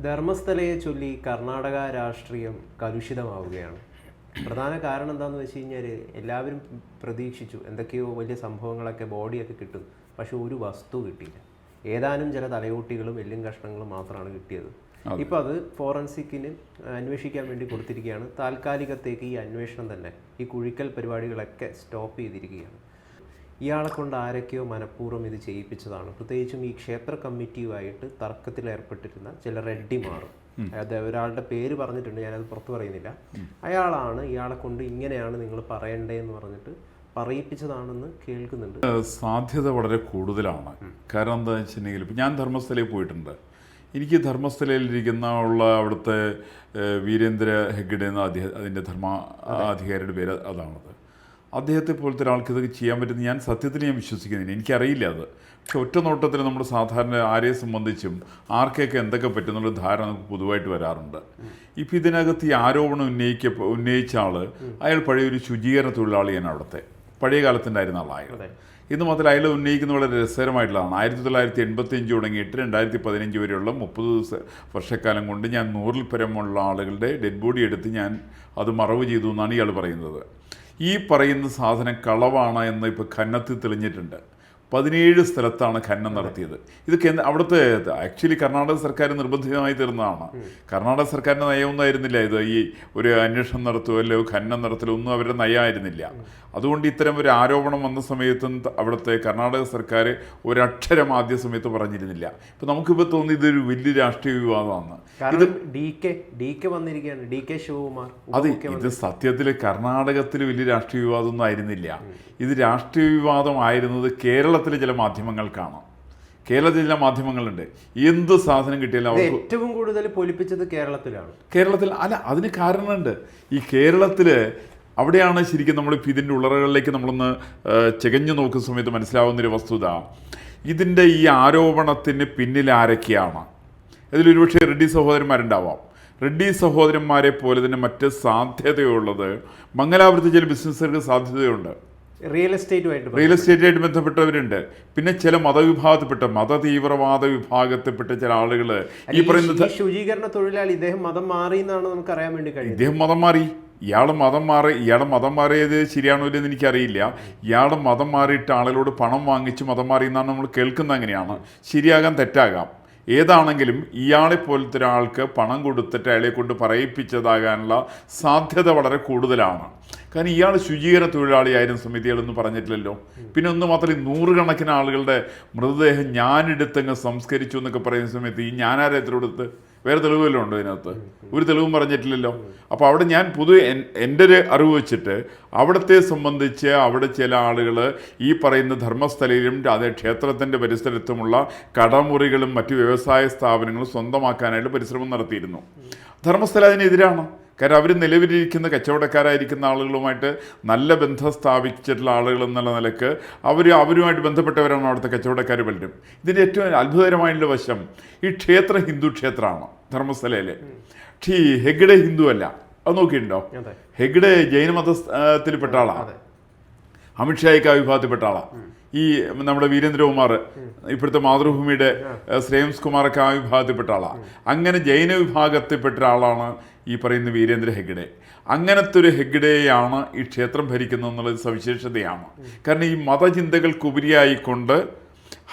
ധർമ്മസ്ഥലയെ ചൊല്ലി കർണാടക രാഷ്ട്രീയം കലുഷിതമാവുകയാണ്. പ്രധാന കാരണം എന്താണെന്ന് വെച്ച് കഴിഞ്ഞാൽ എല്ലാവരും പ്രതീക്ഷിച്ചു എന്തൊക്കെയോ വലിയ സംഭവങ്ങളൊക്കെ ബോഡിയൊക്കെ കിട്ടും പക്ഷെ ഒരു വസ്തു കിട്ടിയില്ല. ഏതാനും ചില തലയോട്ടികളും എല്ലും കഷ്ണങ്ങളും മാത്രമാണ് കിട്ടിയത്. ഇപ്പം അത് ഫോറൻസിക്കിന് അന്വേഷിക്കാൻ വേണ്ടി കൊടുത്തിരിക്കുകയാണ്. താൽക്കാലികത്തേക്ക് ഈ അന്വേഷണം തന്നെ ഈ കുഴിക്കൽ പരിപാടികളൊക്കെ സ്റ്റോപ്പ് ചെയ്തിരിക്കുകയാണ്. ഇയാളെ കൊണ്ട് ആരൊക്കെയോ മനഃപൂർവം ഇത് ചെയ്യിപ്പിച്ചതാണ്. പ്രത്യേകിച്ചും ഈ ക്ഷേത്ര കമ്മിറ്റിയുമായിട്ട് തർക്കത്തിലേർപ്പെട്ടിരുന്ന ചില റെഡ്ഡിമാർ അത് ഒരാളുടെ പേര് പറഞ്ഞിട്ടുണ്ട് ഞാനത് പുറത്തു പറയുന്നില്ല. അയാളാണ് ഇയാളെ കൊണ്ട് ഇങ്ങനെയാണ് നിങ്ങൾ പറയണ്ടേന്ന് പറഞ്ഞിട്ട് പറയിപ്പിച്ചതാണെന്ന് കേൾക്കുന്നുണ്ട്. സാധ്യത വളരെ കൂടുതലാണ്. കാരണം എന്താ വെച്ചിട്ടുണ്ടെങ്കിൽ ഇപ്പം ഞാൻ ധർമ്മസ്ഥലയിൽ പോയിട്ടുണ്ട്. എനിക്ക് ധർമ്മസ്ഥലയിലിരിക്കുന്ന ഉള്ള അവിടുത്തെ വീരേന്ദ്ര ഹെഗ്ഡെ എന്ന അതിന്റെ ധർമ്മ അധികാരിയുടെ പേര് അതാണത്. അദ്ദേഹത്തെ പോലത്തെ ഒരാൾക്ക് ഇതൊക്കെ ചെയ്യാൻ പറ്റുന്ന ഞാൻ സത്യത്തിൽ ഞാൻ വിശ്വസിക്കുന്നില്ല. എനിക്കറിയില്ല അത്. പക്ഷെ ഒറ്റ നോട്ടത്തിൽ നമ്മൾ സാധാരണ ആരെയെ സംബന്ധിച്ചും ആർക്കൊക്കെ എന്തൊക്കെ പറ്റുന്നുള്ള ധാരണ നമുക്ക് പൊതുവായിട്ട് വരാറുണ്ട്. ഇപ്പം ഇതിനകത്ത് ഈ ആരോപണം ഉന്നയിക്ക ഉന്നയിച്ച ആൾ അയാൾ പഴയ ഒരു ശുചീകരണ തൊഴിലാളിയാണ് അവിടുത്തെ. പഴയ കാലത്തുണ്ടായിരുന്ന ആളായ അതെ. ഇന്ന് മുതൽ അയാൾ ഉന്നയിക്കുന്ന വളരെ രസകരമായിട്ടുള്ളതാണ്. ആയിരത്തി തൊള്ളായിരത്തി എൺപത്തി അഞ്ച് തുടങ്ങിയിട്ട് രണ്ടായിരത്തി പതിനഞ്ച് വരെയുള്ള മുപ്പത് വർഷക്കാലം കൊണ്ട് ഞാൻ നൂറിൽ പരമുള്ള ആളുകളുടെ ഡെഡ് ബോഡി എടുത്ത് ഞാൻ അത് മറവ് ചെയ്തു എന്നാണ് ഇയാൾ പറയുന്നത്. ഈ പറയുന്ന സാധനം കളവാണ് എന്ന് ഇപ്പോൾ ഖന്നത്തിൽ തെളിഞ്ഞിട്ടുണ്ട്. പതിനേഴ് സ്ഥലത്താണ് ഖനനം നടത്തിയത്. ഇത് കേന്ദ്ര അവിടുത്തെ ആക്ച്വലി കർണാടക സർക്കാർ നിർബന്ധിതമായി തീർന്നതാണ്. കർണാടക സർക്കാരിന്റെ നയമൊന്നായിരുന്നില്ല ഇത് ഈ ഒരു അന്വേഷണം നടത്തുകയോ ഖനനം നടത്തലോ ഒന്നും അവരുടെ നയമായിരുന്നില്ല അതുകൊണ്ട് ഇത്തരം ഒരു ആരോപണം വന്ന സമയത്തും അവിടുത്തെ കർണാടക സർക്കാർ ഒരക്ഷരം ആദ്യ സമയത്ത് പറഞ്ഞിരുന്നില്ല. ഇപ്പം നമുക്കിപ്പോൾ തോന്നി ഇതൊരു വലിയ രാഷ്ട്രീയ വിവാദമാണ്. ഇത് ഡി കെ ഡി കെ വന്നിരിക്കുകയാണ്. ഡി കെ ശിവകുമാർ അത് ഇത് സത്യത്തിൽ കർണാടകത്തിൽ വലിയ രാഷ്ട്രീയ വിവാദമൊന്നും ആയിരുന്നില്ല. ഇത് രാഷ്ട്രീയ വിവാദമായിരുന്നത് കേരളത്തിലെ ചില മാധ്യമങ്ങൾ കാണാം. കേരളത്തിൽ ചില മാധ്യമങ്ങളുണ്ട്. എന്ത് സാധനം കിട്ടിയാലും അവർ ഏറ്റവും കൂടുതൽ പൊലിപ്പിച്ചത് കേരളത്തിലാണ്. കേരളത്തിൽ അല്ല അതിന് കാരണമുണ്ട്. ഈ കേരളത്തിൽ അവിടെയാണ് ശരിക്കും നമ്മളിപ്പോൾ ഇതിന്റെ ഉള്ളറകളിലേക്ക് നമ്മളൊന്ന് ചികഞ്ഞു നോക്കുന്ന സമയത്ത് മനസ്സിലാവുന്നൊരു വസ്തുത. ഇതിന്റെ ഈ ആരോപണത്തിന് പിന്നിൽ ആരൊക്കെയാണ്? ഇതിലൊരുപക്ഷെ റെഡ്ഡി സഹോദരന്മാരുണ്ടാവാം. റെഡ്ഡി സഹോദരന്മാരെ പോലെ തന്നെ മറ്റ് സാധ്യതയുള്ളത് മംഗലാപുരത്ത് ചില ബിസിനസ്സുകൾക്ക് സാധ്യതയുണ്ട്. റിയൽ എസ്റ്റേറ്റുമായിട്ട് റിയൽ എസ്റ്റേറ്റുമായിട്ട് ബന്ധപ്പെട്ടവരുണ്ട്. പിന്നെ ചില മതവിഭാഗത്തിൽപ്പെട്ട മത തീവ്രവാദ വിഭാഗത്തിൽപ്പെട്ട ചില ആളുകൾ ഈ പറയുന്നത് ശുചീകരണ തൊഴിലാളി ഇദ്ദേഹം മതം മാറി എന്നാണ് നമുക്ക് അറിയാൻ വേണ്ടി കഴിയും ഇദ്ദേഹം മതം മാറി. ഇയാൾ മതം മാറി ഇയാളെ മതം മാറിയത് ശരിയാണോ ഇല്ലെന്ന് എനിക്കറിയില്ല. ഇയാൾ മതം മാറിയിട്ട് ആളുകളോട് പണം വാങ്ങിച്ച് മതം മാറി എന്നാണ് നമ്മൾ കേൾക്കുന്നത് അങ്ങനെയാണ്. ശരിയാകാം തെറ്റാകാം. ഏതാണെങ്കിലും ഇയാളെ പോലത്തെ ഒരാൾക്ക് പണം കൊടുത്തിട്ട് അയാളെ കൊണ്ട് പറയിപ്പിച്ചതാകാനുള്ള സാധ്യത വളരെ കൂടുതലാണ്. കാരണം ഇയാൾ ശുചീകരണ തൊഴിലാളിയായിരുന്നു സമിതികളെന്ന് പറഞ്ഞിട്ടില്ലല്ലോ. പിന്നെ ഒന്ന് മാത്രമേ നൂറുകണക്കിന് ആളുകളുടെ മൃതദേഹം ഞാനെടുത്തങ്ങ് സംസ്കരിച്ചു എന്നൊക്കെ പറയുന്ന സമയത്ത് ഈ ഞാനാരത്തിനോടുത്ത് വേറെ തെളിവ് വല്ലതും ഉണ്ടോ ഇതിനകത്ത്? ഒരു തെളിവും പറഞ്ഞിട്ടില്ലല്ലോ. അപ്പോൾ അവിടെ ഞാൻ പൊതുവെ എൻ- എന്റെ ഒരു അറിവ് വെച്ചിട്ട് അവിടത്തെ സംബന്ധിച്ച് അവിടെ ചില ആളുകൾ ഈ പറയുന്ന ധർമ്മസ്ഥലയിലും അതേ ക്ഷേത്രത്തിന്റെ പരിസരത്തുമുള്ള കടമുറികളും മറ്റു വ്യവസായ സ്ഥാപനങ്ങളും സ്വന്തമാക്കാനായിട്ട് പരിശ്രമം നടത്തിയിരുന്നു. ധർമ്മസ്ഥല അതിനെതിരാണ്? കാരണം അവർ നിലവിലിരിക്കുന്ന കച്ചവടക്കാരായിരിക്കുന്ന ആളുകളുമായിട്ട് നല്ല ബന്ധം സ്ഥാപിച്ചിട്ടുള്ള ആളുകൾ എന്നുള്ള നിലയ്ക്ക് അവർ അവരുമായിട്ട് ബന്ധപ്പെട്ടവരാണ് അവിടുത്തെ കച്ചവടക്കാർ പലരും. ഇതിന്റെ ഏറ്റവും അത്ഭുതകരമായിട്ടുള്ള വശം ഈ ക്ഷേത്രം ഹിന്ദു ക്ഷേത്രമാണ് ധർമ്മസ്ഥലയിലെ. പക്ഷേ ഈ ഹെഗ്ഡെ ഹിന്ദു അല്ല. അത് നോക്കിയിട്ടുണ്ടോ? ഹെഗ്ഡെ ജൈനമതത്തിൽപ്പെട്ട ആളാണ് അമിത്ഷായ്ക്ക് ആ വിഭാഗത്തിൽപ്പെട്ട ആളാണ് ഈ നമ്മുടെ വീരേന്ദ്രകുമാർ ഇപ്പോഴത്തെ മാതൃഭൂമിയുടെ ശ്രേയംസ് കുമാറൊക്കെ ആ വിഭാഗത്തിൽപ്പെട്ട ആളാണ് അങ്ങനെ ജൈന വിഭാഗത്തിൽപ്പെട്ട ആളാണ് ഈ പറയുന്ന വീരേന്ദ്ര ഹെഗ്ഡെ. അങ്ങനത്തെ ഒരു ഹെഗ്ഡെയാണ് ഈ ക്ഷേത്രം ഭരിക്കുന്നത് എന്നുള്ളത് സവിശേഷതയാണ്. കാരണം ഈ മതചിന്തകൾക്കുപരിയായിക്കൊണ്ട്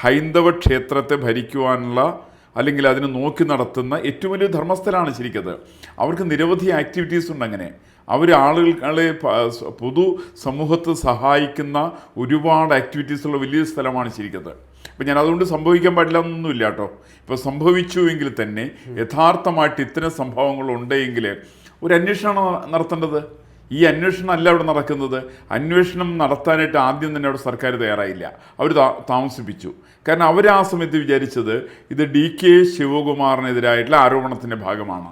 ഹൈന്ദവ ക്ഷേത്രത്തെ ഭരിക്കുവാനുള്ള അല്ലെങ്കിൽ അതിനെ നോക്കി നടത്തുന്ന ഏറ്റവും വലിയ ധർമ്മസ്ഥലാണ് ശരിക്കത്. അവർക്ക് നിരവധി ആക്ടിവിറ്റീസ് ഉണ്ട് അങ്ങനെ അവർ ആളുകളെ പൊതു സമൂഹത്തെ സഹായിക്കുന്ന ഒരുപാട് ആക്ടിവിറ്റീസുള്ള വലിയൊരു സ്ഥലമാണ് ശരിക്കത് അപ്പം ഞാൻ അതുകൊണ്ട് സംഭവിക്കാൻ പാടില്ല എന്നൊന്നുമില്ല കേട്ടോ. ഇപ്പോൾ സംഭവിച്ചു എങ്കിൽ തന്നെ യഥാർത്ഥമായിട്ട് ഇത്തരം സംഭവങ്ങൾ ഉണ്ടെങ്കിൽ ഒരു അന്വേഷണമാണ് നടത്തേണ്ടത്. ഈ അന്വേഷണം അല്ല അവിടെ നടക്കുന്നത്. അന്വേഷണം നടത്താനായിട്ട് ആദ്യം തന്നെ അവിടെ സർക്കാർ തയ്യാറായില്ല. അവർ താമസിപ്പിച്ചു. കാരണം അവർ ആ സമയത്ത് വിചാരിച്ചത് ഇത് ഡി കെ ശിവകുമാറിനെതിരായിട്ടുള്ള ആരോപണത്തിന്റെ ഭാഗമാണ്.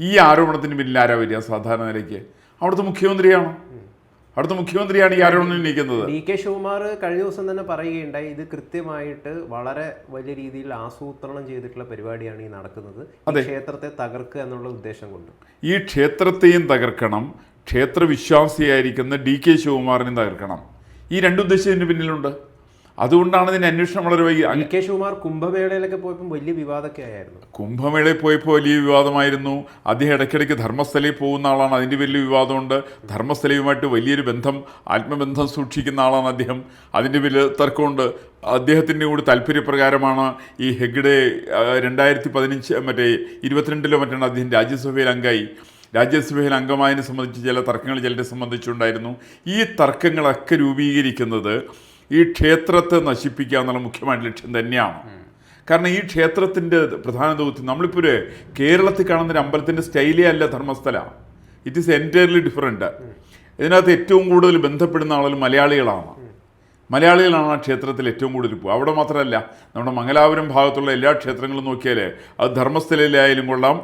ഈ ആരോപണത്തിന് പിന്നിൽ ആരാ വരിക സാധാരണ നിലയ്ക്ക്? അവിടുത്തെ മുഖ്യമന്ത്രിയാണ്? അവിടുത്തെ മുഖ്യമന്ത്രിയാണ് ഈ ആരോപണം ഉന്നയിക്കുന്നത്. ഡി കെ ശിവകുമാർ കഴിഞ്ഞ ദിവസം തന്നെ പറയുകയുണ്ടായി ഇത് കൃത്യമായിട്ട് വളരെ വലിയ രീതിയിൽ ആസൂത്രണം ചെയ്തിട്ടുള്ള പരിപാടിയാണ് ഈ നടക്കുന്നത്. അതെ. ക്ഷേത്രത്തെ തകർക്കുക എന്നുള്ള ഉദ്ദേശം കൊണ്ട്. ഈ ക്ഷേത്രത്തെയും തകർക്കണം ക്ഷേത്ര വിശ്വാസിയായിരിക്കുന്ന ഡി കെ ശിവകുമാറിനെയും തകർക്കണം. ഈ രണ്ട് ഉദ്ദേശം ഇതിന് പിന്നിലുണ്ട്. അതുകൊണ്ടാണ് ഇതിന്റെ അന്വേഷണം വളരെ വൈകി. കെ ശിവകുമാർ കുംഭമേളയിലൊക്കെ പോയപ്പോൾ വലിയ വിവാദമൊക്കെ ആയിരുന്നു കുംഭമേളയിൽ പോയപ്പോൾ വലിയ വിവാദമായിരുന്നു. അദ്ദേഹം ഇടയ്ക്കിടയ്ക്ക് ധർമ്മസ്ഥലയിൽ പോകുന്ന ആളാണ്. അതിന്റെ വലിയ വിവാദമുണ്ട്. ധർമ്മസ്ഥലയുമായിട്ട് വലിയൊരു ബന്ധം ആത്മബന്ധം സൂക്ഷിക്കുന്ന ആളാണ് അദ്ദേഹം. അതിന്റെ വലിയ തർക്കമുണ്ട്. അദ്ദേഹത്തിന്റെ കൂടി താല്പര്യപ്രകാരമാണ് ഈ ഹെഗ്ഡെ രണ്ടായിരത്തി പതിനഞ്ച് മറ്റേ ഇരുപത്തിരണ്ടിലോ മറ്റാണ് അദ്ദേഹം രാജ്യസഭയിൽ അംഗമായി. രാജ്യസഭയിൽ അംഗമായതിനെ സംബന്ധിച്ച് ചില തർക്കങ്ങൾ ചിലരെ സംബന്ധിച്ചുണ്ടായിരുന്നു. ഈ തർക്കങ്ങളൊക്കെ രൂപീകരിക്കുന്നത് ഈ ക്ഷേത്രത്തെ നശിപ്പിക്കുക എന്നുള്ള മുഖ്യമായിട്ട് ലക്ഷ്യം തന്നെയാണ്. കാരണം ഈ ക്ഷേത്രത്തിന്റെ പ്രധാന ദൗത്യം നമ്മളിപ്പോൾ ഒരു കേരളത്തിൽ കാണുന്ന ഒരു അമ്പലത്തിന്റെ സ്റ്റൈലേ അല്ല Dharmasthala. It is entirely different ഇതിനകത്ത് ഏറ്റവും കൂടുതൽ ബന്ധപ്പെടുന്ന ആളുകൾ മലയാളികളാണ്. മലയാളികളാണ് ആ ക്ഷേത്രത്തിൽ ഏറ്റവും കൂടുതൽ പോകുക അവിടെ മാത്രമല്ല നമ്മുടെ മംഗലാപുരം ഭാഗത്തുള്ള എല്ലാ ക്ഷേത്രങ്ങളും നോക്കിയാൽ അത് ധർമ്മസ്ഥലയിലായാലും കൊള്ളാം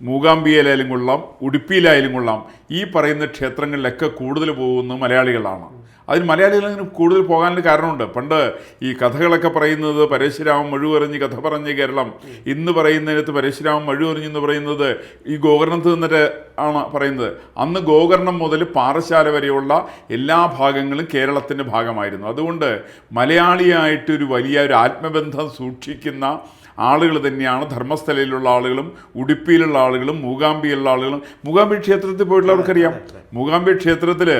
മൂകാംബിയയിലായാലും കൊള്ളാം ഉടുപ്പിയിലായാലും കൊള്ളാം. ഈ പറയുന്ന ക്ഷേത്രങ്ങളിലൊക്കെ കൂടുതൽ പോകുന്നത് മലയാളികളാണ്. അതിന് മലയാളികൾ അങ്ങനെ കൂടുതൽ പോകാനുള്ള കാരണമുണ്ട്. പണ്ട് ഈ കഥകളൊക്കെ പറയുന്നത് പരശുരാമൻ മഴുവെറിഞ്ഞ് കഥ പറഞ്ഞ് കേരളം. ഇന്ന് പറയുന്നതിനകത്ത് പരശുരാമൻ മഴുവെറിഞ്ഞ് എന്ന് പറയുന്നത് ഈ ഗോകർണത്ത് നിന്നിട്ട് ആണ് പറയുന്നത്. അന്ന് ഗോകർണം മുതൽ പാറശാല വരെയുള്ള എല്ലാ ഭാഗങ്ങളും കേരളത്തിന്റെ ഭാഗമായിരുന്നു. അതുകൊണ്ട് മലയാളിയായിട്ട് ഒരു വലിയ ഒരു ആത്മബന്ധം സൂക്ഷിക്കുന്ന ആളുകൾ തന്നെയാണ് ധർമ്മസ്ഥലയിലുള്ള ആളുകളും ഉടുപ്പിയിലുള്ള ആളുകളും മൂകാംബിയിലുള്ള ആളുകളും. മൂകാംബി ക്ഷേത്രത്തിൽ പോയിട്ടുള്ളവർക്കറിയാം. മൂകാംബി ക്ഷേത്രത്തിൽ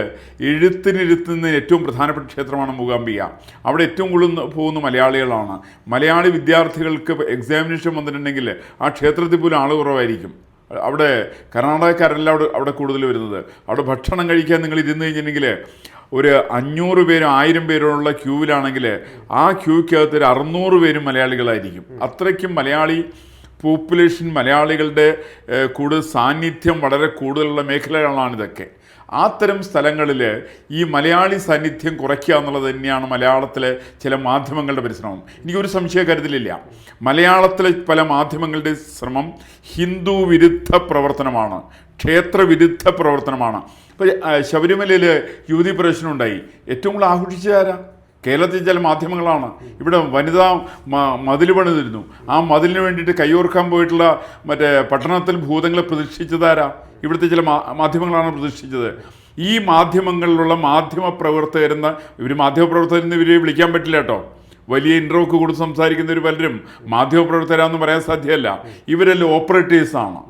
എഴുത്തിനിരുത്തുന്ന ഏറ്റവും പ്രധാനപ്പെട്ട ക്ഷേത്രമാണ് മൂകാംബിക. അവിടെ ഏറ്റവും കൂടുതൽ പോകുന്ന മലയാളികളാണ്. മലയാളി വിദ്യാർത്ഥികൾക്ക് എക്സാമിനേഷൻ വന്നിട്ടുണ്ടെങ്കിൽ ആ ക്ഷേത്രത്തിൽ പോലും ആൾ കുറവായിരിക്കും. അവിടെ കർണാടകക്കാരല്ല അവിടെ അവിടെ കൂടുതൽ വരുന്നത്. അവിടെ ഭക്ഷണം കഴിക്കാൻ നിങ്ങൾ ഇരുന്ന് കഴിഞ്ഞിട്ടുണ്ടെങ്കിൽ ഒരു അഞ്ഞൂറ് പേരും ആയിരം പേരുള്ള ക്യൂവിലാണെങ്കിൽ ആ ക്യൂക്കകത്ത് ഒരു അറുന്നൂറ് പേരും മലയാളികളായിരിക്കും. അത്രയ്ക്കും മലയാളി പോപ്പുലേഷൻ മലയാളികളുടെ കൂടുതൽ സാന്നിധ്യം വളരെ കൂടുതലുള്ള മേഖലകളാണ് ഇതൊക്കെ അത്തരം സ്ഥലങ്ങളിൽ ഈ മലയാളി സാന്നിധ്യം കുറയ്ക്കുക എന്നുള്ളത് തന്നെയാണ് മലയാളത്തിലെ ചില മാധ്യമങ്ങളുടെ പരിശ്രമം. എനിക്കൊരു സംശയ കരുതലില്ല. മലയാളത്തിലെ പല മാധ്യമങ്ങളുടെ ശ്രമം ഹിന്ദു വിരുദ്ധ പ്രവർത്തനമാണ്. ക്ഷേത്ര വിരുദ്ധ പ്രവർത്തനമാണ്. ഇപ്പോൾ ശബരിമലയിൽ യുവതി പ്രവേശനം ഉണ്ടായി. ഏറ്റവും കൂടുതൽ ആഘോഷിച്ചതാരാ കേരളത്തിൽ ചില മാധ്യമങ്ങളാണ്. ഇവിടെ വനിതാ മതിൽ പണിതിരുന്നു. ആ മതിലിന് വേണ്ടിയിട്ട് കൈയോർക്കാൻ പോയിട്ടുള്ള മറ്റേ പട്ടണത്തിൽ ഭൂതങ്ങളെ പ്രതീക്ഷിച്ചതാരാ ഇവിടുത്തെ ചില മാധ്യമങ്ങളാണ് പ്രതീക്ഷിച്ചത് ഈ മാധ്യമങ്ങളിലുള്ള മാധ്യമ പ്രവർത്തകരെന്ന ഇവർ മാധ്യമ പ്രവർത്തകരെന്ന് ഇവരെ വിളിക്കാൻ പറ്റില്ല കേട്ടോ. വലിയ ഇന്റർവ്യൂക്ക് കൊടുത്ത് സംസാരിക്കുന്നവർ പലരും മാധ്യമ പ്രവർത്തകരാന്ന് പറയാൻ സാധ്യമല്ല ഇവരെല്ലാം ഓപ്പറേറ്റേഴ്സാണ്.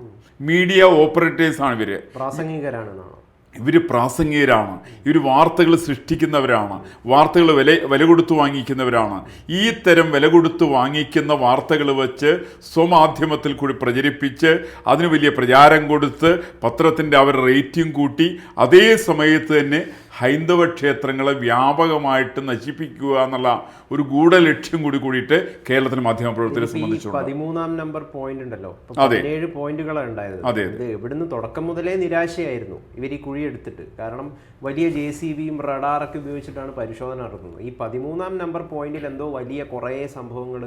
മീഡിയ ഓപ്പറേറ്റേഴ്സാണ് ഇവർ പ്രാസംഗികരാണെന്നാണോ? ഇവർ പ്രാസംഗികരാണ്. ഇവർ വാർത്തകൾ സൃഷ്ടിക്കുന്നവരാണ്. വാർത്തകൾ വില വില കൊടുത്തു വാങ്ങിക്കുന്നവരാണ്. ഈ തരം വില കൊടുത്തു വാങ്ങിക്കുന്ന വാർത്തകൾ വെച്ച് സ്വമാധ്യമത്തിൽ കൂടി പ്രചരിപ്പിച്ച് അതിന് വലിയ പ്രചാരം കൊടുത്ത് പത്രത്തിന്റെ അവരുടെ റേറ്റിംഗ് കൂട്ടി അതേ സമയത്ത് തന്നെ ഹൈന്ദവ ക്ഷേത്രങ്ങളെ വ്യാപകമായിട്ട് നശിപ്പിക്കുക എന്നുള്ള ഒരു ഗൂഢലക്ഷ്യം കൂടി കൂടിയിട്ട് കേരളത്തിലെ മാധ്യമപ്രവർത്തകരെ സംബന്ധിച്ചുണ്ട് പതിമൂന്നാം നമ്പർ പോയിന്റ് ഉണ്ടല്ലോ. പതിനേഴ് പോയിന്റുകളാണ് ഉണ്ടായത്. അതെ, ഇത് ഇവിടുന്ന് തുടക്കം മുതലേ നിരാശയായിരുന്നു. ഇവർ ഈ കുഴി എടുത്തിട്ട്. കാരണം വലിയ ജെ സി ബിയും റഡാറൊക്കെ ഉപയോഗിച്ചിട്ടാണ് പരിശോധന നടത്തുന്നത് ഈ പതിമൂന്നാം നമ്പർ പോയിന്റിൽ എന്തോ വലിയ കുറേ സംഭവങ്ങൾ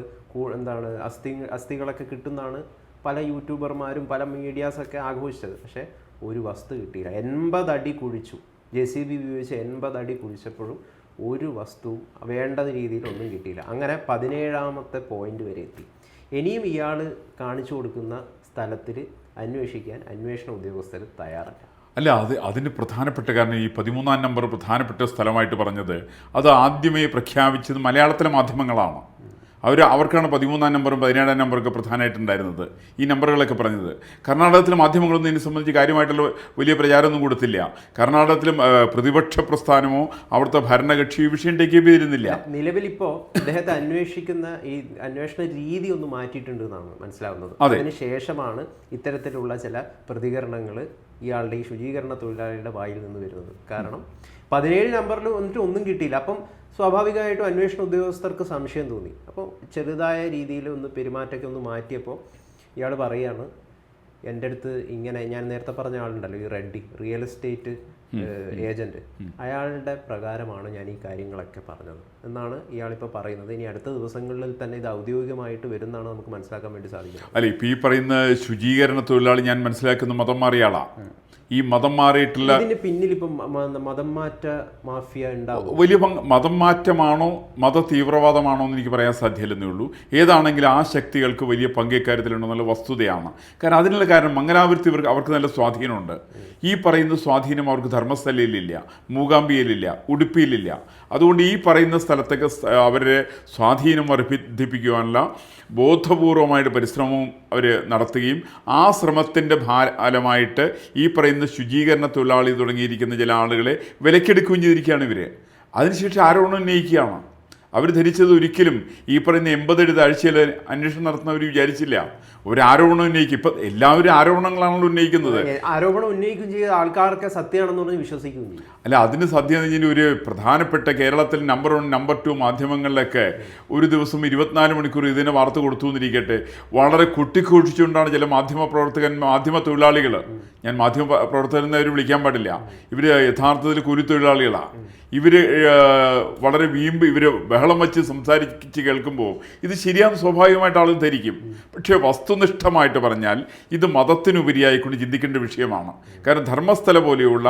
എന്താണ് അസ്ഥി അസ്ഥികളൊക്കെ കിട്ടുന്നതാണ് പല യൂട്യൂബർമാരും പല മീഡിയാസൊക്കെ ആഘോഷിച്ചത്. പക്ഷേ ഒരു വസ്തു കിട്ടിയില്ല. എൺപത് അടി കുഴിച്ചു. ജെ സി ബി ഉപയോഗിച്ച് എൺപത് അടി കുഴിച്ചപ്പോഴും ഒരു വസ്തുവും വേണ്ട രീതിയിലൊന്നും കിട്ടിയില്ല. അങ്ങനെ പതിനേഴാമത്തെ പോയിന്റ് വരെ എത്തി. ഇനിയും ഇയാൾ കാണിച്ചു കൊടുക്കുന്ന സ്ഥലത്തിൽ അന്വേഷിക്കാൻ അന്വേഷണ ഉദ്യോഗസ്ഥർ തയ്യാറല്ല. അല്ല അത് അതിന് പ്രധാനപ്പെട്ട കാരണം ഈ പതിമൂന്നാം നമ്പർ പ്രധാനപ്പെട്ട സ്ഥലമായിട്ട് പറഞ്ഞത് അത് ആദ്യമേ പ്രഖ്യാപിച്ചത് മലയാളത്തിലെ മാധ്യമങ്ങളാണ്. അവർ അവർക്കാണ് പതിമൂന്നാം നമ്പറും പതിനേഴാം നമ്പറൊക്കെ പ്രധാനമായിട്ടുണ്ടായിരുന്നത്. ഈ നമ്പറുകളൊക്കെ പറഞ്ഞത്. കർണാടകത്തിലെ മാധ്യമങ്ങളൊന്നും ഇതിനെ സംബന്ധിച്ച് കാര്യമായിട്ടുള്ള വലിയ പ്രചാരമൊന്നും കൊടുത്തില്ല. കർണാടകത്തിലും പ്രതിപക്ഷ പ്രസ്ഥാനമോ അവിടുത്തെ ഭരണകക്ഷി ഈ വിഷയം ടേക്ക് ചെയ്തിരുന്നില്ല. നിലവിലിപ്പോൾ അദ്ദേഹത്തെ അന്വേഷിക്കുന്ന ഈ അന്വേഷണ രീതി ഒന്ന് മാറ്റിയിട്ടുണ്ട് എന്നാണ് മനസ്സിലാവുന്നത്. അതിനുശേഷമാണ് അതിന് ശേഷമാണ് ഇത്തരത്തിലുള്ള ചില പ്രതികരണങ്ങൾ ഇയാളുടെ ഈ ശുചീകരണ തൊഴിലാളിയുടെ വായിൽ നിന്ന് വരുന്നത്. കാരണം പതിനേഴ് നമ്പറിൽ വന്നിട്ട് ഒന്നും കിട്ടിയില്ല. അപ്പം സ്വാഭാവികമായിട്ടും അന്വേഷണ ഉദ്യോഗസ്ഥർക്ക് സംശയം തോന്നി. അപ്പോൾ ചെറുതായ രീതിയിൽ ഒന്ന് പെരുമാറ്റമൊക്കെ ഒന്ന് മാറ്റിയപ്പോൾ ഇയാൾ പറയുകയാണ് എന്റെ അടുത്ത് ഇങ്ങനെ ഞാൻ നേരത്തെ പറഞ്ഞ ആളുണ്ടല്ലോ ഈ റെഡ്ഡി റിയൽ എസ്റ്റേറ്റ് ഏജന്റ്. അയാളുടെ പ്രകാരമാണ് ഞാൻ ഈ കാര്യങ്ങളൊക്കെ പറഞ്ഞത്. എന്നാണ് ഇയാളിപ്പോൾ പറയുന്നത്. ഇനി അടുത്ത ദിവസങ്ങളിൽ തന്നെ ഇത് ഔദ്യോഗികമായിട്ട് വരുന്നതാണ് നമുക്ക് മനസ്സിലാക്കാൻ വേണ്ടി സാധിക്കുന്നത്. അല്ല ഇപ്പം ഈ പറയുന്ന ശുചീകരണ തൊഴിലാളി ഞാൻ മനസ്സിലാക്കുന്ന മതം മാറിയ ആളാ. ഈ മതം മാറിയിട്ടുള്ള ഇതിന് പിന്നിൽ ഇപ്പം മതം മാറ്റ മാഫിയ ഉണ്ടാവും. വലിയ മതം മാറ്റമാണോ മത തീവ്രവാദമാണോ എന്ന് എനിക്ക് പറയാൻ സാധ്യമല്ലെന്നേ ഉള്ളൂ. ഏതാണെങ്കിലും ആ ശക്തികൾക്ക് വലിയ പങ്ക് നല്ല വസ്തുതയാണ്. കാരണം അതിനുള്ള കാരണം മംഗലാപുരത്ത് ഇവർക്ക് അവർക്ക് നല്ല സ്വാധീനമുണ്ട്. ഈ പറയുന്ന സ്വാധീനം അവർക്ക് ധർമ്മസ്ഥലയിലില്ല മൂകാംബിയയിലില്ല ഉടുപ്പിയിലില്ല. അതുകൊണ്ട് ഈ പറയുന്ന സ്ഥലത്തൊക്കെ അവരെ സ്വാധീനം വർദ്ധിപ്പിക്കുവാനുള്ള ബോധപൂർവമായിട്ട് പരിശ്രമവും അവർ നടത്തുകയും ആ ശ്രമത്തിന്റെ ഫലമായിട്ട് ഈ പറയുന്ന ശുചീകരണ തൊഴിലാളി തുടങ്ങിയിരിക്കുന്ന ചില ആളുകളെ വിലക്കെടുക്കുകയും ചെയ്തിരിക്കുകയാണ് ഇവർ അതിനുശേഷം ആരോപണം ഉന്നയിക്കുകയാണ്. അവർ ധരിച്ചത് ഒരിക്കലും ഈ പറയുന്ന എൺപതടി താഴ്ചയിൽ അന്വേഷണം നടത്തുന്നവർ വിചാരിച്ചില്ല. ഒരു ആരോപണം ഉന്നയിക്കും. ഇപ്പം എല്ലാവരും ആരോപണങ്ങളാണല്ലോ ഉന്നയിക്കുന്നത്. ആരോപണം ഉന്നയിക്കും ചെയ്ത് ആൾക്കാർക്ക് സത്യമാണെന്ന് പറഞ്ഞ് വിശ്വസിക്കുന്നു അല്ല അതിന് സത്യം കഴിഞ്ഞാൽ ഒരു പ്രധാനപ്പെട്ട കേരളത്തിൽ നമ്പർ വൺ നമ്പർ ടു മാധ്യമങ്ങളിലൊക്കെ ഒരു ദിവസം ഇരുപത്തിനാല് മണിക്കൂർ ഇതിനെ വാർത്ത കൊടുത്തു എന്നിരിക്കട്ടെ. വളരെ കുട്ടിക്കൂഷിച്ചുകൊണ്ടാണ് ചില മാധ്യമ പ്രവർത്തകൻ മാധ്യമ തൊഴിലാളികൾ ഞാൻ മാധ്യമ പ്രവർത്തകരെന്നവർ വിളിക്കാൻ പാടില്ല. ഇവർ യഥാർത്ഥത്തിൽ കൂലിത്തൊഴിലാളികളാണ് ഇവർ വളരെ വീമ്പ് ഇവർ ബഹളം വച്ച് സംസാരിച്ച് കേൾക്കുമ്പോൾ ഇത് ശരിയാന്ന് സ്വാഭാവികമായിട്ട് ആളുകൾ ധരിക്കും. പക്ഷേ വസ്തുനിഷ്ഠമായിട്ട് പറഞ്ഞാൽ ഇത് മതത്തിനുപരിയായിക്കൊണ്ട് ചിന്തിക്കേണ്ട വിഷയമാണ്. കാരണം ധർമ്മസ്ഥല പോലെയുള്ള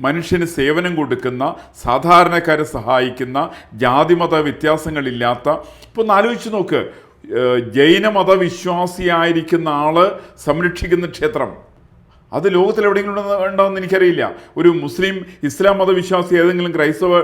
മനുഷ്യന് സേവനം കൊടുക്കുന്ന സാധാരണക്കാരെ സഹായിക്കുന്ന ജാതിമത വ്യത്യാസങ്ങളില്ലാത്ത ഇപ്പോൾ ഒന്ന് ആലോചിച്ച് നോക്ക് ജൈനമതവിശ്വാസിയായിരിക്കുന്ന ജൈനമത വിശ്വാസിയായിരിക്കുന്ന ആൾ സംരക്ഷിക്കുന്ന ക്ഷേത്രം. അത് ലോകത്തിൽ എവിടെയെങ്കിലും ഉണ്ടെന്ന് എനിക്കറിയില്ല. ഒരു മുസ്ലിം ഇസ്ലാം മതവിശ്വാസി ഏതെങ്കിലും ക്രൈസ്തവ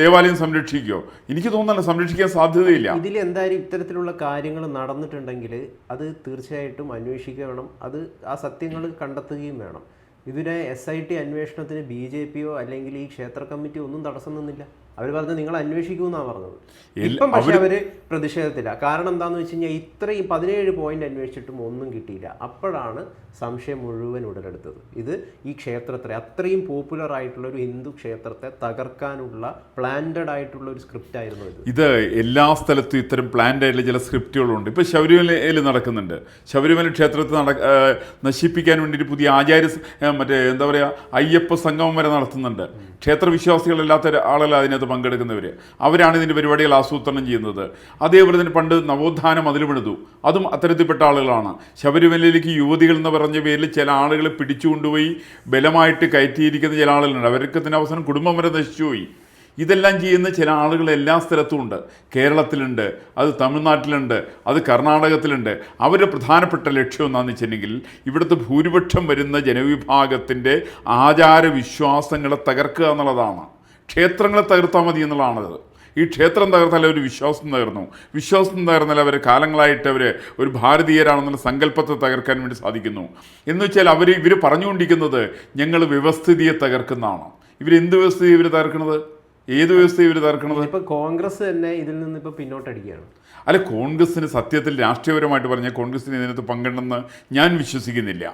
ദേവാലയം സംരക്ഷിക്കുകയോ എനിക്ക് തോന്നുന്നില്ല സംരക്ഷിക്കാൻ സാധ്യതയില്ല. ഇതിൽ എന്തായാലും ഇത്തരത്തിലുള്ള കാര്യങ്ങൾ നടന്നിട്ടുണ്ടെങ്കിൽ അത് തീർച്ചയായിട്ടും അന്വേഷിക്കണം അത് ആ സത്യങ്ങൾ കണ്ടെത്തുകയും വേണം. ഇതിനെ എസ് ഐ ടി അന്വേഷണത്തിന് ബി ജെ പിയോ അല്ലെങ്കിൽ ഈ ക്ഷേത്ര കമ്മിറ്റിയോ ഒന്നും തടസ്സം നിന്നില്ല. അവർ പറഞ്ഞു നിങ്ങൾ അന്വേഷിക്കൂ എന്നാണ് പറഞ്ഞത് ഇപ്പം പക്ഷെ അവർ പ്രതിഷേധത്തില്ല കാരണം എന്താന്ന് വെച്ച് കഴിഞ്ഞാൽ ഇത്രയും പതിനേഴ് പോയിന്റ് അന്വേഷിച്ചിട്ടും ഒന്നും കിട്ടിയില്ല. അപ്പോഴാണ് സംശയം മുഴുവൻ ഉടലെടുത്തത്. ഇത് ഈ ക്ഷേത്രത്തെ അത്രയും പോപ്പുലർ ആയിട്ടുള്ള ഒരു ഹിന്ദു ക്ഷേത്രത്തെ തകർക്കാനുള്ള പ്ലാന്റഡ് ആയിട്ടുള്ള ഒരു സ്ക്രിപ്റ്റ് ആയിരുന്നു ഇത്. ഇത് എല്ലാ സ്ഥലത്തും ഇത്തരം പ്ലാൻഡ് ആയിട്ടുള്ള ചില സ്ക്രിപ്റ്റുകളുണ്ട് ഇപ്പോൾ ശബരിമലയിൽ നടക്കുന്നുണ്ട്. ശബരിമല ക്ഷേത്രത്തെ നട നശിപ്പിക്കാൻ വേണ്ടിയിട്ട് പുതിയ ആചാര്യ മറ്റേ എന്താ പറയുക അയ്യപ്പ സംഗമം വരെ നടത്തുന്നുണ്ട്. ക്ഷേത്ര വിശ്വാസികളല്ലാത്ത ആളല്ല ആളുകൾ അതിനകത്ത് പങ്കെടുക്കുന്നവർ അവരാണ് ഇതിന്റെ പരിപാടികൾ ആസൂത്രണം ചെയ്യുന്നത്. അതേപോലെ തന്നെ പണ്ട് നവോത്ഥാനം അതിലുമെടുത്തു അതും അത്തരത്തിൽപ്പെട്ട ആളുകളാണ്. ശബരിമലയിലേക്ക് യുവതികൾ എന്ന് പറഞ്ഞ പേരിൽ ചില ആളുകളെ പിടിച്ചുകൊണ്ടുപോയി ബലമായിട്ട് കയറ്റിയിരിക്കുന്ന ചില ആളുകളുണ്ട്. അവർക്ക് തന്നെ അവസരം കുടുംബം വരെ നശിച്ചുപോയി ഇതെല്ലാം ചെയ്യുന്ന ചില ആളുകൾ എല്ലാ സ്ഥലത്തും ഉണ്ട്. കേരളത്തിലുണ്ട് അത് തമിഴ്നാട്ടിലുണ്ട് അത് കർണാടകത്തിലുണ്ട്. അവരുടെ പ്രധാനപ്പെട്ട ലക്ഷ്യം എന്താണെന്ന് വെച്ചിട്ടുണ്ടെങ്കിൽ ഇവിടുത്തെ ഭൂരിപക്ഷം വരുന്ന ജനവിഭാഗത്തിന്റെ ആചാരവിശ്വാസങ്ങളെ തകർക്കുക എന്നുള്ളതാണ്. ക്ഷേത്രങ്ങളെ തകർത്താൽ മതി എന്നുള്ളതാണത്. ഈ ക്ഷേത്രം തകർത്താൽ അവർ വിശ്വാസം തകർന്നു. വിശ്വാസം തകർന്നാൽ അവർ കാലങ്ങളായിട്ട് അവർ ഒരു ഭാരതീയരാണെന്നുള്ള സങ്കല്പത്തെ തകർക്കാൻ വേണ്ടി സാധിക്കുന്നു. എന്ന് വെച്ചാൽ അവർ ഇവർ പറഞ്ഞുകൊണ്ടിരിക്കുന്നത് ഞങ്ങൾ വ്യവസ്ഥിതിയെ തകർക്കുന്നതാണ്. ഇവരെന്ത് വ്യവസ്ഥിതി ഇവർ തകർക്കുന്നത് ഏത് വ്യവസ്ഥ ഇവർ തകർക്കുന്നത് ഇപ്പോൾ കോൺഗ്രസ് തന്നെ ഇതിൽ നിന്ന് ഇപ്പോൾ പിന്നോട്ടടിക്കുകയാണ്. അല്ല കോൺഗ്രസിന് സത്യത്തിൽ രാഷ്ട്രീയപരമായിട്ട് പറഞ്ഞാൽ കോൺഗ്രസിന് ഇതിനകത്ത് പങ്കിടണമെന്ന് ഞാൻ വിശ്വസിക്കുന്നില്ല.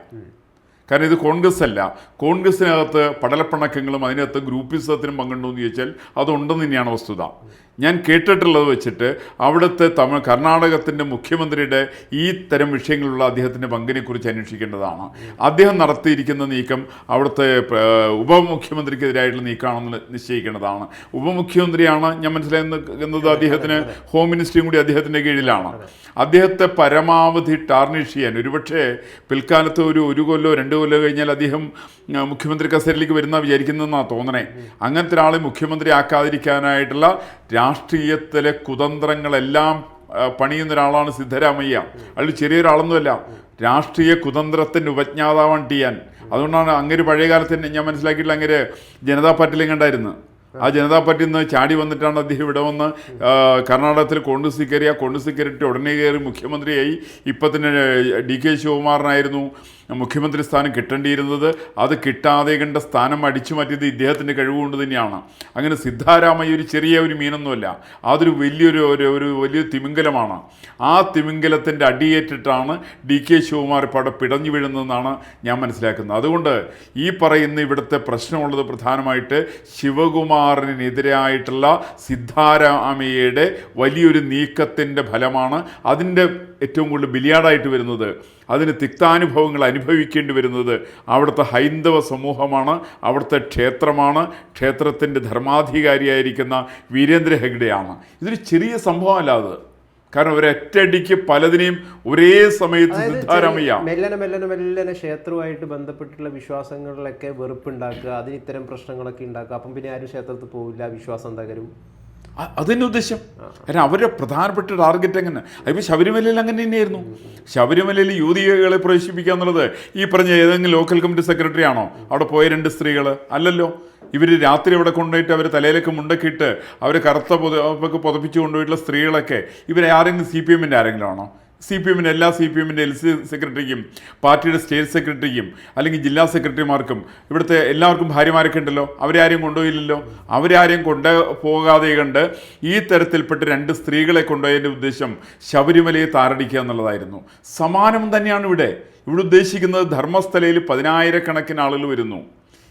കാരണം ഇത് കോൺഗ്രസ് അല്ല കോൺഗ്രസിനകത്ത് പടലപ്പിണക്കങ്ങളും അതിനകത്ത് ഗ്രൂപ്പിസത്തിനും പങ്കുണ്ടോ എന്ന് ചോദിച്ചാൽ അതുണ്ടെന്ന് തന്നെയാണ് വസ്തുത. ഞാൻ കേട്ടിട്ടുള്ളത് വെച്ചിട്ട് അവിടുത്തെ തമിഴ് കർണാടകത്തിന്റെ മുഖ്യമന്ത്രിയുടെ ഈ തരം വിഷയങ്ങളിലുള്ള അദ്ദേഹത്തിന്റെ പങ്കിനെക്കുറിച്ച് അന്വേഷിക്കേണ്ടതാണ്. അദ്ദേഹം നടത്തിയിരിക്കുന്ന നീക്കം അവിടുത്തെ ഉപമുഖ്യമന്ത്രിക്കെതിരായിട്ടുള്ള നീക്കമാണെന്ന് നിശ്ചയിക്കേണ്ടതാണ്. ഉപമുഖ്യമന്ത്രിയാണ് ഞാൻ മനസ്സിലാക്കുന്നത് അദ്ദേഹത്തിന് ഹോം മിനിസ്ട്രിയും കൂടി അദ്ദേഹത്തിന്റെ കീഴിലാണ്. അദ്ദേഹത്തെ പരമാവധി ടാർണിഷ് ചെയ്യാൻ ഒരുപക്ഷെ പിൽക്കാലത്ത് ഒരു ഒരു കൊല്ലോ രണ്ട് കൊല്ലോ കഴിഞ്ഞാൽ അദ്ദേഹം മുഖ്യമന്ത്രി കസേരയിലേക്ക് വരുന്ന വിചാരിക്കുന്നതെന്നാണ് തോന്നണേ. അങ്ങനത്തെ ഒരാളെ മുഖ്യമന്ത്രി ആക്കാതിരിക്കാനായിട്ടുള്ള രാഷ്ട്രീയത്തിലെ കുതന്ത്രങ്ങളെല്ലാം പണിയുന്ന ഒരാളാണ് സിദ്ധരാമയ്യ. അയാൾ ചെറിയൊരാളൊന്നുമല്ല. രാഷ്ട്രീയ കുതന്ത്രത്തിന്റെ ഉപജ്ഞാതാവാണ് ടി ആൻ അതുകൊണ്ടാണ് അങ്ങനെ പഴയ കാലത്ത് തന്നെ ഞാൻ മനസ്സിലാക്കിയിട്ടുള്ള അങ്ങനെ ജനതാ പാർട്ടിയിലും കണ്ടായിരുന്നു ആ ജനതാ പാർട്ടിയിൽ നിന്ന് ചാടി വന്നിട്ടാണ് അദ്ദേഹം ഇവിടെ വന്ന് കർണാടകത്തിൽ കോൺഗ്രസ് കയറി ആ കോൺഗ്രസ് കയറിയിട്ട് ഉടനെ കയറി മുഖ്യമന്ത്രിയായി. ഇപ്പത്തിന് ഡി കെ ശിവകുമാറിനായിരുന്നു. മുഖ്യമന്ത്രി സ്ഥാനം കിട്ടേണ്ടിയിരുന്നത് അത് കിട്ടാതെ കണ്ട സ്ഥാനം അടിച്ചു മാറ്റിയത് ഇദ്ദേഹത്തിന്റെ കഴിവുകൊണ്ട് തന്നെയാണ്. അങ്ങനെ സിദ്ധാരാമയ്യ ഒരു ചെറിയ ഒരു മീനൊന്നുമല്ല അതൊരു വലിയൊരു ഒരു വലിയ തിമിംഗലമാണ്. ആ തിമിംഗലത്തിന്റെ അടിയേറ്റിട്ടാണ് ഡി കെ ശിവകുമാർ അവിടെ പിടഞ്ഞു വീഴുന്നതെന്നാണ് ഞാൻ മനസ്സിലാക്കുന്നത്. അതുകൊണ്ട് ഈ പറയുന്ന ഇവിടുത്തെ പ്രശ്നമുള്ളത് പ്രധാനമായിട്ട് ശിവകുമാറിനെതിരായിട്ടുള്ള സിദ്ധാരാമയ്യയുടെ വലിയൊരു നീക്കത്തിന്റെ ഫലമാണ്. അതിന്റെ ഏറ്റവും കൂടുതൽ ബിലിയാർഡായിട്ട് വരുന്നത് അതിന് തിക്താനുഭവങ്ങൾ അനുഭവിക്കേണ്ടി വരുന്നത് അവിടുത്തെ ഹൈന്ദവ സമൂഹമാണ് അവിടുത്തെ ക്ഷേത്രമാണ് ക്ഷേത്രത്തിന്റെ ധർമാധികാരിയായിരിക്കുന്ന വീരേന്ദ്ര ഹെഗ്ഡെയാണ്. ഇതൊരു ചെറിയ സംഭവമല്ല അത് കാരണം ഒരറ്റടിക്ക് പലതിനെയും ഒരേ സമയത്ത് സിദ്ധാരാമയ്യ. മെല്ലനെ മെല്ലനെ മെല്ലനെ ക്ഷേത്രവുമായിട്ട് ബന്ധപ്പെട്ടിട്ടുള്ള വിശ്വാസങ്ങളിലൊക്കെ വെറുപ്പുണ്ടാക്കുക അതിന് ഇത്തരം പ്രശ്നങ്ങളൊക്കെ ഉണ്ടാക്കുക. അപ്പം പിന്നെ ആരും ക്ഷേത്രത്തിൽ പോവില്ല വിശ്വാസം തകരും. അ- അതന്നെ ഉദ്ദേശം. കാരണം അവരുടെ പ്രധാനപ്പെട്ട ടാർഗറ്റ് എങ്ങനെ? അതിപ്പോൾ ശബരിമലയിൽ അങ്ങനെ തന്നെയായിരുന്നു. ശബരിമലയിൽ യുവതികളെ പ്രവേശിപ്പിക്കുക എന്നുള്ളത് ഈ പറഞ്ഞ ഏതെങ്കിലും ലോക്കൽ കമ്മിറ്റി സെക്രട്ടറി ആണോ? അവിടെ പോയ രണ്ട് സ്ത്രീകൾ അല്ലല്ലോ. ഇവർ രാത്രി അവിടെ കൊണ്ടുപോയിട്ട് അവർ തലയിലേക്ക് മുണ്ടക്കിയിട്ട് അവർ കറുത്ത പുതപ്പൊക്കെ പുതപ്പിച്ച് കൊണ്ടുപോയിട്ടുള്ള സ്ത്രീകളൊക്കെ ഇവരെ ആരെങ്കിലും സി പി എമ്മിന്റെ ആരെങ്കിലും ആണോ? സി പി എമ്മിന്റെ എല്ലാ സി പി എമ്മിന്റെ എൽ സി സെക്രട്ടറിക്കും പാർട്ടിയുടെ സ്റ്റേറ്റ് സെക്രട്ടറിക്കും അല്ലെങ്കിൽ ജില്ലാ സെക്രട്ടറിമാർക്കും ഇവിടുത്തെ എല്ലാവർക്കും ഭാര്യമാരൊക്കെ ഉണ്ടല്ലോ അവരെ ആരെയും കൊണ്ടുപോയില്ലല്ലോ? അവരാരെയും കൊണ്ട് പോകാതെ കണ്ട് ഈ തരത്തിൽപ്പെട്ട രണ്ട് സ്ത്രീകളെ കൊണ്ടുപോയതിന്റെ ഉദ്ദേശം ശബരിമലയെ താറടിക്കുക എന്നുള്ളതായിരുന്നു. സമാനം തന്നെയാണ് ഇവിടെ. ഇവിടെ ഉദ്ദേശിക്കുന്നത് ധർമ്മസ്ഥലയിൽ പതിനായിരക്കണക്കിന് ആളുകൾ വരുന്നു.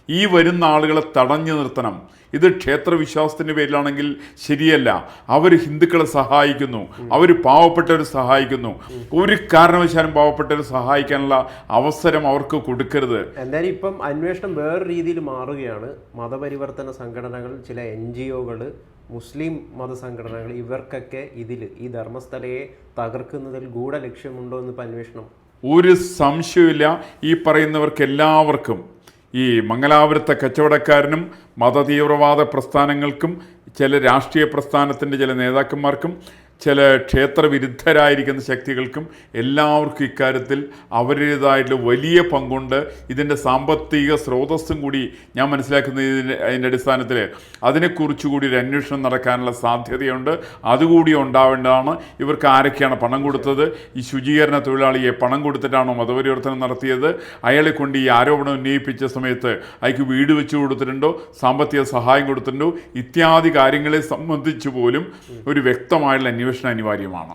ഈ വരുന്ന ആളുകളെ തടഞ്ഞു നിർത്തണം. ഇത് ക്ഷേത്രവിശ്വാസത്തിന്റെ പേരിലാണെങ്കിൽ ശരിയല്ല. അവർ ഹിന്ദുക്കളെ സഹായിക്കുന്നു. അവർ പാവപ്പെട്ടവരെ സഹായിക്കുന്നു. ഒരു കാരണവശാലും പാവപ്പെട്ടവരെ സഹായിക്കാനുള്ള അവസരം അവർക്ക് കൊടുക്കരുത്. എന്തായാലും ഇപ്പം അന്വേഷണം വേറെ രീതിയിൽ മാറുകയാണ്. മതപരിവർത്തന സംഘടനകൾ ചില എൻ ജി ഒകൾ മുസ്ലിം മതസംഘടനകൾ ഇവർക്കൊക്കെ ഇതിൽ ഈ ധർമ്മസ്ഥലയെ തകർക്കുന്നതിൽ ഗൂഢ ലക്ഷ്യമുണ്ടോ എന്ന് ഇപ്പം അന്വേഷണം? ഒരു സംശയമില്ല ഈ പറയുന്നവർക്ക് എല്ലാവർക്കും ഈ മംഗലാപുരത്തെ കച്ചവടക്കാരനും മതതീവ്രവാദ പ്രസ്ഥാനങ്ങൾക്കും ചില രാഷ്ട്രീയ പ്രസ്ഥാനത്തിന്റെ ചില നേതാക്കന്മാർക്കും ചില ക്ഷേത്രവിരുദ്ധരായിരിക്കുന്ന ശക്തികൾക്കും എല്ലാവർക്കും ഇക്കാര്യത്തിൽ അവരുടേതായിട്ടുള്ള വലിയ പങ്കുണ്ട്. ഇതിന്റെ സാമ്പത്തിക സ്രോതസ്സും കൂടി ഞാൻ മനസ്സിലാക്കുന്ന ഇതിന്റെ അതിന്റെ അടിസ്ഥാനത്തിൽ. അതിനെക്കുറിച്ച് കൂടി ഒരു അന്വേഷണം നടക്കാനുള്ള സാധ്യതയുണ്ട്. അതുകൂടി ഉണ്ടാവേണ്ടതാണ് ഇവർക്ക് ആരൊക്കെയാണ് പണം കൊടുത്തത്. ഈ ശുചീകരണ തൊഴിലാളിയെ പണം കൊടുത്തിട്ടാണോ മതപരിവർത്തനം നടത്തിയത്? അയാളെ കൊണ്ട് ഈ ആരോപണം ഉന്നയിപ്പിച്ച സമയത്ത് അയാൾക്ക് വീട് വെച്ച് കൊടുത്തിട്ടുണ്ടോ? സാമ്പത്തിക സഹായം കൊടുത്തിട്ടുണ്ടോ? ഇത്യാദി കാര്യങ്ങളെ സംബന്ധിച്ച് പോലും ഒരു വ്യക്തമായുള്ള അന്വേഷണം അനിവാര്യമാണ്?